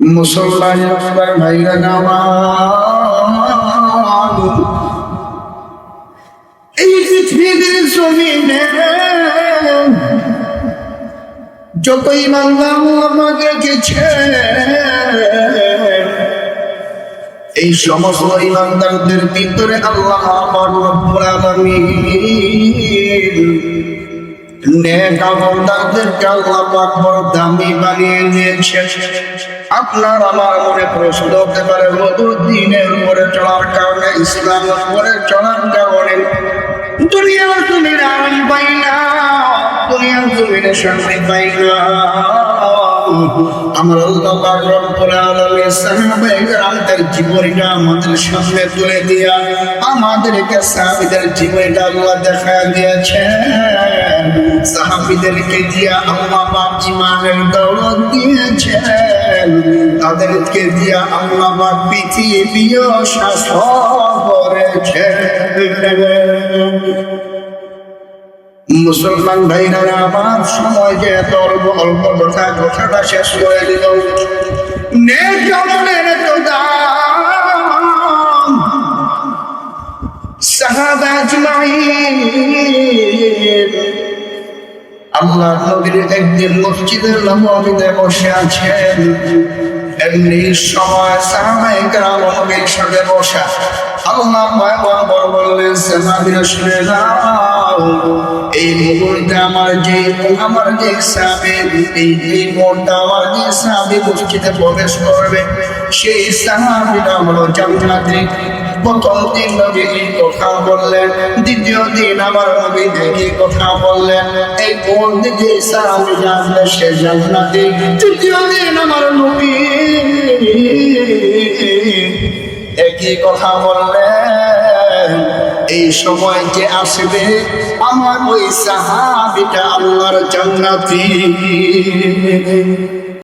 মুসলমান ভাইরা নামাজ। এই যত গেছে এই সমস্ত ইমানদারদের ভিতরে আল্লাহ পাক রব্বুল আলামিন। আল্লাহ পাক দামি বানিয়ে দিয়েছেন আপনার আমার মনে প্রশ্ন হতে পারে দিনের উপরে চলার কারণে ইসলামের উপরে চলার কারণে দুনিয়ার তুমি আমি পাই না, দুনিয়ার জমিনে শান্তি পাই না। আমার আল্লাহ রব্বুল আলামিন সাহাবায়ে কেরামদের জীবনটা আমাদের সামনে তুলে দিয়া আমাদেরকে সাহাবীদের জীবনটা আল্লাহ দেখা দিয়েছেন। সাহাবীদেরকে দিয়া আল্লাহ পাক জীবনের দৌলত দিয়েছেন তাদেরকে দিয়া আল্লাহ পৃথিবীও শাসন করেছেন মুসলমান ভাইরা আমার সময় যে এত অল্প অল্প কথা, কথাটা শেষ করে দিল। নেক আমলের এত দাম। সাহাবা আজমাইন। আল্লাহ নবীর একদিন মসজিদের নবমীতে বসে আছেন। এমনি সময় সাহাবায়ে কেরাম নবীর সাথে বসা। আল্লাহ পয়গম্বর বললেন সাহাবীরা শুনে নাও এই মুহূর্তে আমার যে আমার যে সাহাবী, এই এই মুহূর্তে আমার যে সাহাবী মসজিদে প্রবেশ করবে, সেই সাহাবীরা হলো জান্নাতি। প্রথম দিন নবী এই কথা বললেন? দ্বিতীয় দিন আবার নবী দেখি কথা বললেন? এই কোন দিকে সাহাবী জানলে সে জান্নাতি। তৃতীয় দিন আমার নবী একই কথা বললেন? এই সময় যে আসবে আমার ওই সাহাবিটা আল্লাহর জান্নাতি।